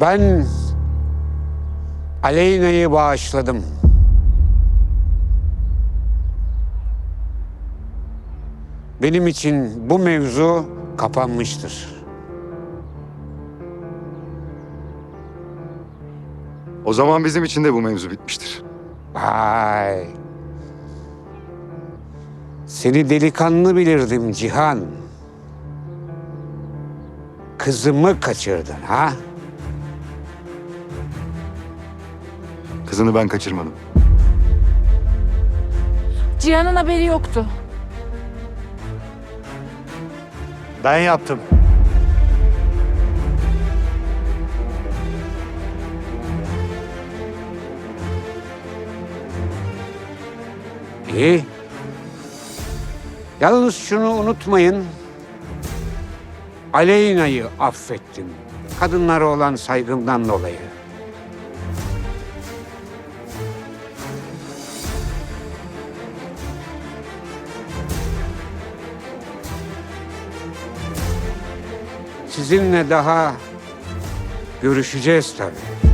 Ben Aleyna'yı bağışladım. Benim için bu mevzu kapanmıştır. O zaman bizim için de bu mevzu bitmiştir. Vay. Seni delikanlı bilirdim Cihan. Kızımı kaçırdın ha? Kızını ben kaçırmadım. Cihan'ın haberi yoktu. Ben yaptım. İyi. Yalnız şunu unutmayın. Aleyna'yı affettim. Kadınlara olan saygımdan dolayı. Sizinle daha görüşeceğiz tabii.